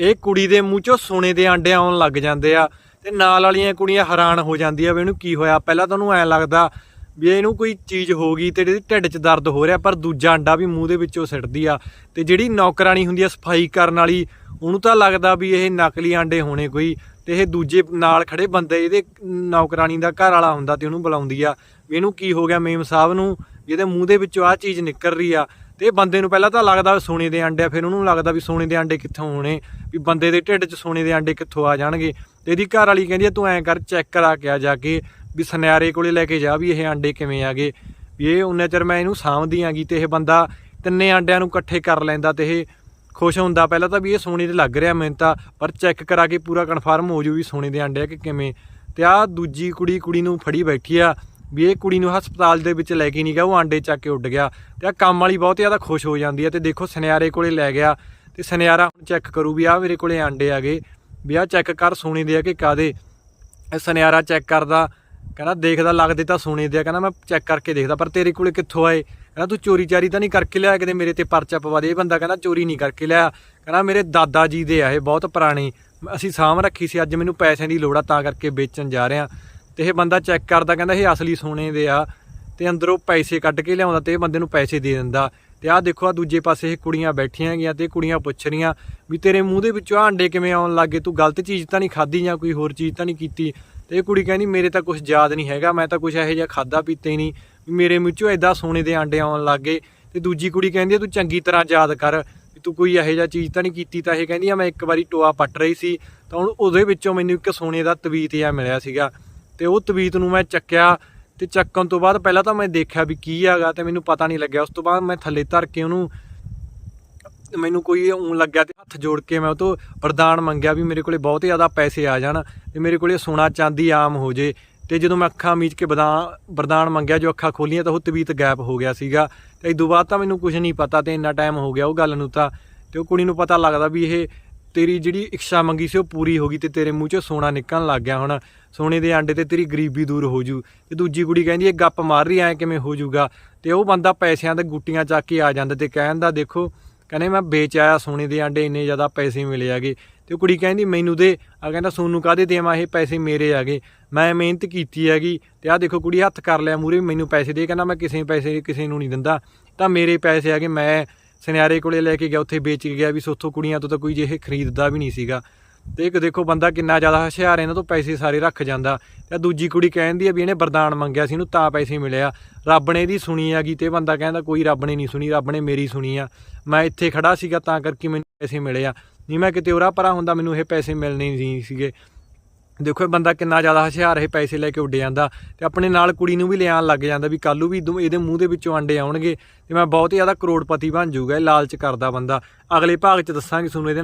ਇਹ ਕੁੜੀ ਦੇ ਮੂੰਹ ਚੋਂ ਸੋਨੇ ਦੇ ਆਂਡੇ ਆਉਣ ਲੱਗ ਜਾਂਦੇ ਆ ਤੇ ਨਾਲ ਵਾਲੀਆਂ ਕੁੜੀਆਂ ਹੈਰਾਨ ਹੋ ਜਾਂਦੀਆਂ ਵੀ ਇਹਨੂੰ ਕੀ ਹੋਇਆ? ਪਹਿਲਾਂ ਤੁਹਾਨੂੰ ਉਹਨੂੰ ਐਂ ਲੱਗਦਾ ਵੀ ਇਹਨੂੰ ਕੋਈ ਚੀਜ਼ ਹੋ ਗਈ ਤੇ ਇਹਦੇ ਢਿੱਡ 'ਚ ਦਰਦ ਹੋ ਰਿਹਾ, ਪਰ ਦੂਜਾ ਅੰਡਾ ਵੀ ਮੂੰਹ ਦੇ ਵਿੱਚੋਂ ਸਿੱਟਦੀ ਆ ਤੇ ਜਿਹੜੀ ਨੌਕਰਾਨੀ ਹੁੰਦੀ ਆ ਸਫ਼ਾਈ ਕਰਨ ਵਾਲੀ, ਉਹਨੂੰ ਤਾਂ ਲੱਗਦਾ ਵੀ ਇਹ ਨਕਲੀ ਆਂਡੇ ਹੋਣੇ ਕੋਈ ਤੇ ਇਹ ਦੂਜੇ ਨਾਲ ਖੜੇ ਬੰਦੇ, ਇਹਦੇ ਨੌਕਰਾਨੀ ਦਾ ਘਰ ਵਾਲਾ ਹੁੰਦਾ ਤੇ ਉਹਨੂੰ ਬੁਲਾਉਂਦੀ ਆ ਵੀ ਇਹਨੂੰ ਕੀ ਹੋ ਗਿਆ ਮੇਮ ਸਾਹਿਬ ਨੂੰ? ਵੀ ਇਹਦੇ ਮੂੰਹ ਦੇ ਵਿੱਚੋਂ ਆਹ ਚੀਜ਼ ਨਿਕਲ ਰਹੀ ਆ। ਤੇ ਇਹ ਬੰਦੇ ਨੂੰ ਪਹਿਲਾਂ ਤਾਂ ਲੱਗਦਾ ਸੋਨੇ ਦੇ ਆਂਡੇ ਆ, ਫਿਰ ਉਹਨੂੰ ਲੱਗਦਾ ਵੀ ਸੋਨੇ ਦੇ ਆਂਡੇ ਕਿੱਥੋਂ ਹੋਣੇ ਵੀ ਬੰਦੇ ਦੇ ਢਿੱਡ 'ਚ ਸੋਨੇ ਦੇ ਆਂਡੇ ਕਿੱਥੋਂ ਆ ਜਾਣਗੇ। ਤੇ ਇਹਦੀ ਘਰ ਵਾਲੀ ਕਹਿੰਦੀ ਆ, ਤੂੰ ਐਂ ਕਰ, ਚੈੱਕ ਕਰਾ ਕੇ ਆ ਜਾ ਕੇ, ਵੀ ਸੁਨਿਆਰੇ ਕੋਲੇ ਲੈ ਕੇ ਜਾ ਵੀ ਇਹ ਆਂਡੇ ਕਿਵੇਂ ਆ ਗਏ। ਵੀ ਇਹ ਉਨੇ ਚਿਰ ਮੈਂ ਇਹਨੂੰ ਸਾਂਭਦੀ ਆਂਗੀ ਤੇ ਇਹ ਬੰਦਾ ਤਿੰਨੇ ਆਂਡਿਆਂ ਨੂੰ ਇਕੱਠੇ ਕਰ ਲੈਂਦਾ ਤੇ ਇਹ ਖੁਸ਼ ਹੁੰਦਾ ਪਹਿਲਾਂ ਤਾਂ ਵੀ ਇਹ ਸੋਨੇ ਦੇ ਲੱਗ ਰਿਹਾ ਮੈਨੂੰ ਤਾਂ, ਪਰ ਚੈੱਕ ਕਰਾ ਕੇ ਪੂਰਾ ਕਨਫਰਮ ਹੋ ਜੂ ਵੀ ਸੋਨੇ ਦੇ ਆਂਡੇ ਆ ਕਿ ਕਿਵੇਂ। ਤੇ ਆ ਦੂਜੀ ਕੁੜੀ ਕੁੜੀ ਨੂੰ ਫੜੀ ਬੈਠੀ ਆ ਵੀ ਇਹ ਕੁੜੀ ਨੂੰ ਹਸਪਤਾਲ ਦੇ ਵਿੱਚ ਲੈ ਕੇ ਨਹੀਂ ਗਿਆ, ਉਹ ਆਂਡੇ ਚੱਕ ਕੇ ਉੱਡ ਗਿਆ ਤੇ ਆ ਕੰਮ ਵਾਲੀ ਬਹੁਤ ਜ਼ਿਆਦਾ ਖੁਸ਼ ਹੋ ਜਾਂਦੀ ਆ ਤੇ ਦੇਖੋ ਸੁਨਿਆਰੇ ਕੋਲੇ ਲੈ ਗਿਆ ਤੇ ਸੁਨਿਆਰਾ ਹੁਣ ਚੈੱਕ ਕਰੂ ਵੀ ਆ ਮੇਰੇ ਕੋਲੇ ਆਂਡੇ ਆ ਗਏ ਵੀ ਆ ਚੈੱਕ ਕਰ ਸੋਨੇ ਦੇ ਆ ਕਿ ਕਾਦੇ ਸੁਨਿਆਰਾ ਚੈੱਕ ਕਰਦਾ, ਕਹਿੰਦਾ ਦੇਖਦਾ ਲੱਗਦੇ ਤਾਂ ਸੋਨੇ ਦੇ ਆ, ਕਹਿੰਦਾ ਮੈਂ ਚੈੱਕ ਕਰਕੇ ਦੇਖਦਾ, ਪਰ ਤੇਰੇ ਕੋਲੇ ਕਿੱਥੋਂ ਆਏ? ਕਹਿੰਦਾ ਤੂੰ ਚੋਰੀ ਚਾਰੀ ਤਾਂ ਨਹੀਂ ਕਰਕੇ ਲਿਆ ਕਿਤੇ ਮੇਰੇ ਤੇ ਪਰਚਾ ਪਵਾ ਦੇ, ਇਹ ਬੰਦਾ ਕਹਿੰਦਾ ਚੋਰੀ ਨਹੀਂ ਕਰਕੇ ਲਿਆ। ਕਹਿੰਦਾ ਮੇਰੇ ਦਾਦਾ ਜੀ ਦੇ ਆ ਇਹ ਬਹੁਤ ਪੁਰਾਣੇ, ਅਸੀਂ ਸਾਂਭ ਰੱਖੀ ਸੀ, ਅੱਜ ਮੈਨੂੰ ਪੈਸਿਆਂ ਦੀ ਲੋੜ ਆ ਤਾਂ ਕਰਕੇ ਵੇਚਣ ਜਾ ਰਿਹਾ। ਤੇ ਇਹ ਬੰਦਾ ਚੈੱਕ ਕਰਦਾ, ਕਹਿੰਦਾ ਇਹ ਅਸਲੀ ਸੋਨੇ ਦੇ ਆ ਤੇ ਅੰਦਰੋਂ ਪੈਸੇ ਕੱਢ ਕੇ ਲਿਆਉਂਦਾ ਤੇ ਇਹ ਬੰਦੇ ਨੂੰ ਪੈਸੇ ਦੇ ਦਿੰਦਾ। ਤੇ ਆਹ ਦੇਖੋ ਆ ਦੂਜੇ ਪਾਸੇ ਇਹ ਕੁੜੀਆਂ ਬੈਠੀਆਂ ਹੈਗੀਆਂ ਤੇ ਕੁੜੀਆਂ ਪੁੱਛ ਰਹੀਆਂ ਵੀ ਤੇਰੇ ਮੂੰਹ ਦੇ ਵਿੱਚੋਂ ਆਹ ਅੰਡੇ ਕਿਵੇਂ ਆਉਣ ਲੱਗੇ ਤੂੰ ਗਲਤ ਚੀਜ਼ ਤਾਂ ਨਹੀਂ ਖਾਧੀ ਜਾਂ ਕੋਈ ਹੋਰ ਚੀਜ਼ ਤਾਂ ਨਹੀਂ ਕੀਤੀ? ਤੇ ਇਹ ਕੁੜੀ ਕਹਿੰਦੀ, ਮੇਰੇ ਤਾਂ ਕੁਝ ਯਾਦ ਨਹੀਂ ਹੈਗਾ, ਮੈਂ ਤਾਂ ਕੁਝ ਇਹੋ ਜਿਹਾ ਖਾਦਾ ਪੀਤਾ ਹੀ ਨਹੀਂ। ਵੀ ਮੇਰੇ ਮੂੰਹ ਚੋਂ ਐਦਾਂ ਸੋਨੇ ਦੇ ਆਂਡੇ ਆਉਣ ਲੱਗੇ ਤੇ ਦੂਜੀ ਕੁੜੀ ਕਹਿੰਦੀ ਤੂੰ ਚੰਗੀ ਤਰ੍ਹਾਂ ਯਾਦ ਕਰ ਵੀ ਤੂੰ ਕੋਈ ਇਹੋ ਜਿਹਾ ਚੀਜ਼ ਤਾਂ ਨਹੀਂ ਕੀਤੀ। ਤਾਂ ਇਹ ਕਹਿੰਦੀ ਆ, ਮੈਂ ਇੱਕ ਵਾਰੀ ਟੋਆ ਪੱਟ ਰਹੀ ਸੀ, ਤਾਂ ਹੁਣ ਉਹਦੇ ਵਿੱਚੋਂ ਮੈਨੂੰ ਇੱਕ ਸੋਨੇ ਦਾ ਤਵੀਤ ਜਿਹਾ ਮਿਲਿਆ ਸੀਗਾ। ਤੇ ਉਹ ਤਵੀਤ ਨੂੰ ਮੈਂ ਚੱਕਿਆ ਤੇ ਚੱਕਣ ਤੋਂ ਬਾਅਦ ਪਹਿਲਾਂ ਤਾਂ ਮੈਂ ਦੇਖਿਆ ਵੀ ਕੀ ਹੈਗਾ ਤੇ ਮੈਨੂੰ ਪਤਾ ਨਹੀਂ ਲੱਗਿਆ। ਉਸ ਤੋਂ ਬਾਅਦ ਮੈਂ ਥੱਲੇ ਧਰ ਕੇ ਉਹਨੂੰ ਮੈਨੂੰ ਕੋਈ ਉਂ ਲੱਗਿਆ ਤੇ ਹੱਥ ਜੋੜ ਕੇ ਮੈਂ ਉਹ ਤੋਂ ਵਰਦਾਨ ਮੰਗਿਆ ਵੀ ਮੇਰੇ ਕੋਲੇ ਬਹੁਤ ਜ਼ਿਆਦਾ ਪੈਸੇ ਆ ਜਾਣ ਤੇ ਮੇਰੇ ਕੋਲੇ ਸੋਨਾ ਚਾਂਦੀ ਆਮ ਹੋ ਜੇ। ਤੇ ਜਦੋਂ ਮੈਂ ਅੱਖਾਂ ਮੀਚ ਕੇ ਬਦਾ ਵਰਦਾਨ ਮੰਗਿਆ, ਜੋ ਅੱਖਾਂ ਖੋਲੀਆਂ ਤਾਂ ਉਹ ਤਵੀਤ ਗਾਇਬ ਹੋ ਗਿਆ ਸੀਗਾ। ਤੇ ਇਸ ਤੋਂ ਬਾਅਦ ਤਾਂ ਮੈਨੂੰ ਕੁਝ ਨਹੀਂ ਪਤਾ ਤੇ ਇੰਨਾ ਟਾਈਮ ਹੋ ਗਿਆ ਉਹ ਗੱਲ ਨੂੰ ਤਾਂ। ਤੇ ਉਹ ਕੁੜੀ ਨੂੰ ਪਤਾ ਲੱਗਦਾ ਵੀ ਇਹ ਤੇਰੀ ਜਿਹੜੀ ਇੱਛਾ ਮੰਗੀ ਸੀ ਉਹ ਪੂਰੀ ਹੋ ਗਈ ਤੇ ਤੇਰੇ ਮੂੰਹ 'ਚੋਂ ਸੋਨਾ ਨਿਕਲਣ ਲੱਗ ਗਿਆ ਹੁਣ। ਸੋਨੇ ਦੇ ਆਂਡੇ ਤੇ ਤੇਰੀ ਗਰੀਬੀ ਦੂਰ ਹੋ ਜੂ। ਤੇ ਦੂਜੀ ਕੁੜੀ ਕਹਿੰਦੀ, ਇਹ ਗੱਪ ਮਾਰ ਰਹੀ ਐ, ਕਿਵੇਂ ਹੋ ਜੂਗਾ? ਤੇ ਉਹ ਬੰਦਾ ਪੈਸਿਆਂ ਦੇ ਗੁੱਟੀਆਂ ਚੱਕ ਕੇ ਆ ਜਾਂਦਾ ਤੇ ਕਹਿੰਦਾ, ਦੇਖੋ, ਕਹਿੰਦੇ ਮੈਂ ਵੇਚ ਆਇਆ ਸੋਨੇ ਦੇ ਆਂਡੇ ਇੰਨੇ ਜ਼ਿਆਦਾ ਪੈਸੇ ਮਿਲੇ ਆਗੇ। ਤੇ ਉਹ ਕੁੜੀ ਕਹਿੰਦੀ, ਮੈਨੂੰ ਦੇ। ਆ ਕਹਿੰਦਾ, ਸੋਨੂੰ ਕਾਦੇ ਦੇਵਾਂ? ਇਹ ਪੈਸੇ ਮੇਰੇ ਆਗੇ। ਮੈਂ ਮਿਹਨਤ ਕੀਤੀ ਹੈਗੀ ਤੇ ਆ ਦੇਖੋ ਕੁੜੀ, ਹੱਥ ਕਰ ਲਿਆ ਮੂਰੇ ਮੈਨੂੰ ਪੈਸੇ ਦੇ। ਕਹਿੰਦਾ, ਮੈਂ ਕਿਸੇ ਪੈਸੇ, ਕਿਸੇ ਨੂੰ ਨਹੀਂ ਦਿੰਦਾ। ਤਾਂ ਮੇਰੇ ਪੈਸੇ ਆਗੇ ਮੈਂ ਸੁਨਿਆਰੇ ਕੋਲੇ ਲੈ ਕੇ ਗਿਆ, ਉੱਥੇ ਵੇਚ ਕੇ ਗਿਆ ਵੀ ਸੋਥੋਂ ਕੁੜੀਆਂ ਤੋਂ ਤਾਂ ਕੋਈ ਜਿਹੇ ਖਰੀਦਦਾ ਵੀ ਨਹੀਂ ਸੀਗਾ। ਤੇ ਇੱਕ ਦੇਖੋ ਬੰਦਾ ਕਿੰਨਾ ਜ਼ਿਆਦਾ ਹੁਸ਼ਿਆਰ ਇਹਨਾਂ ਤੋਂ ਪੈਸੇ ਸਾਰੇ ਰੱਖ ਜਾਂਦਾ। ਤੇ ਦੂਜੀ ਕੁੜੀ ਕਹਿੰਦੀ ਆ ਵੀ ਇਹਨੇ ਵਰਦਾਨ ਮੰਗਿਆ ਸੀ, ਇਹਨੂੰ ਤਾਂ ਪੈਸੇ ਮਿਲਿਆ। ਰੱਬ ਨੇ ਇਹਦੀ ਸੁਣੀ ਹੈਗੀ ਤੇ ਬੰਦਾ ਕਹਿੰਦਾ, ਕੋਈ ਰੱਬ ਨੇ ਨਹੀਂ ਸੁਣੀ, ਰੱਬ ਨੇ ਮੇਰੀ ਸੁਣੀ ਆ। ਮੈਂ ਇੱਥੇ ਖੜਾ ਸੀਗਾ ਤਾਂ ਕਰਕੇ ਮੈਨੂੰ ਪੈਸੇ ਮਿਲੇ ਆ। ਨਹੀਂ ਮੈਂ ਕਿਤੇ ਉਰਾ ਪਰਾ ਹੁੰਦਾ, ਮੈਨੂੰ ਇਹ ਪੈਸੇ ਮਿਲਣੇ ਨਹੀਂ ਸੀਗੇ। ਦੇਖੋ ਇਹ ਬੰਦਾ ਕਿੰਨਾ ਜ਼ਿਆਦਾ ਹੁਸ਼ਿਆਰ ਇਹ ਪੈਸੇ ਲੈ ਕੇ ਉੱਡ ਜਾਂਦਾ ਤੇ ਆਪਣੇ ਨਾਲ ਕੁੜੀ ਨੂੰ ਵੀ ਲਿਆਉਣ ਲੱਗ ਜਾਂਦਾ ਵੀ ਕੱਲੂ ਵੀ ਦੂ- ਇਹਦੇ ਮੂੰਹ ਦੇ ਵਿੱਚੋਂ ਆਂਡੇ ਆਉਣਗੇ ਤੇ ਮੈਂ ਬਹੁਤ ਹੀ ਜ਼ਿਆਦਾ ਕਰੋੜਪਤੀ ਬਣ ਜਾਊਗਾ, ਇਹ ਲਾਲਚ ਕਰਦਾ ਬੰਦਾ। ਅਗਲੇ ਭਾਗ 'ਚ ਦੱਸਾਂਗੇ ਤੁਹਾਨੂੰ ਇਹਦੇ